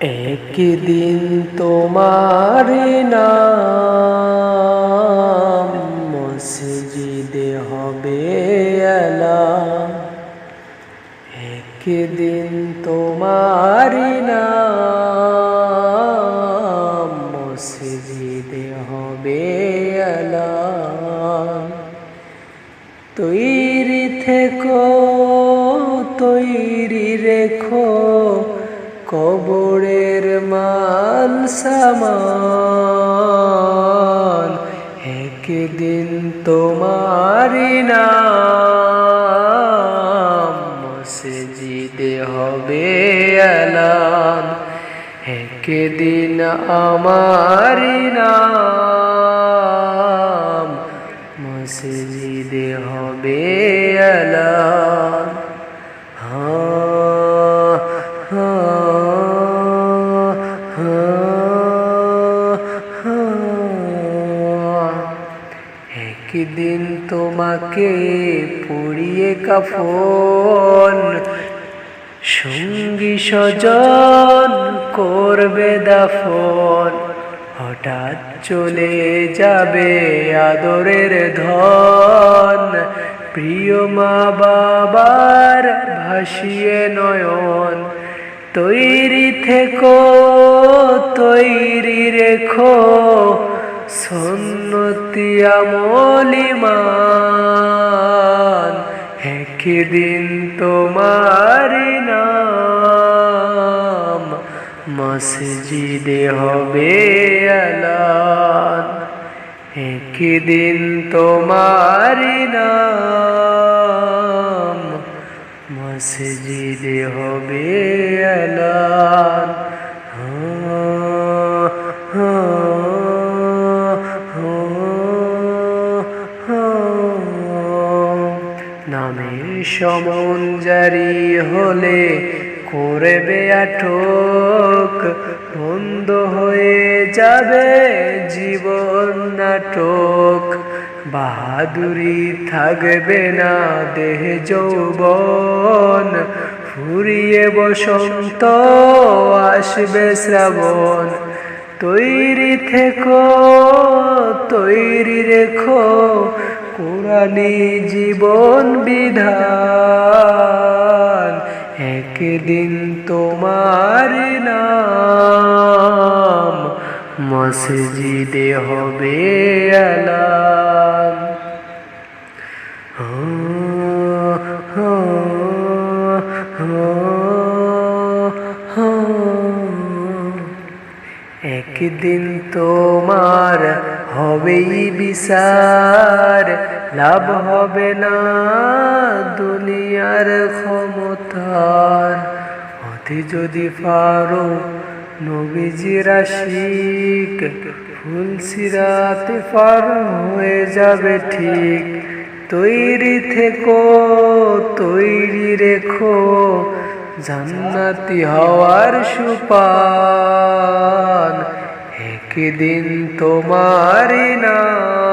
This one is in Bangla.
একদিন তোমার নাম মসজিদে হবে একদিন তোমার নাম মসজিদে হবে তৈরি থেকো তৈরি রেখো। কবরের মান সামান একদিন তোমারি নাম মসজিদে হবে আলাম একদিন আমারি নাম। একদিন তোমাকে পুড়িয়ে কাফন, সঙ্গী স্বজন করবে দাফন। হঠাৎ চলে যাবে আদরের ধন, প্রিয় মা বাবার ভাসিয়ে নয়ন। তৈরি থেকো, তৈরি রেখো সন্নতি আমলিমান একদিন তোমার নাম মসজিদে হবে আলান একদিন তোমার নাম সমন জারি হলে করবে আটক, বন্ধ হয়ে যাবে জীবন নাটক। বাহাদুরি থাকবে না দেহ যৌবন, ফুরিয়ে বসন্ত আসবে শ্রাবণ। তৈরি থেকো কোরআনি জীবন বিধান একদিন তোমার নাম মসজিদে হবে আলাম। একদিন তোমার হবেই বিচার, লাভ হবে না দুনিয়ার ক্ষমতার। হতে যদি পারো নবীজির আশিক ফুল সিরাতে পার হয়ে যাবে ঠিক। তৈরি থেকো, তৈরি রেখো, জান্নাতি হওয়ার সুপান একদিন তোমার নাম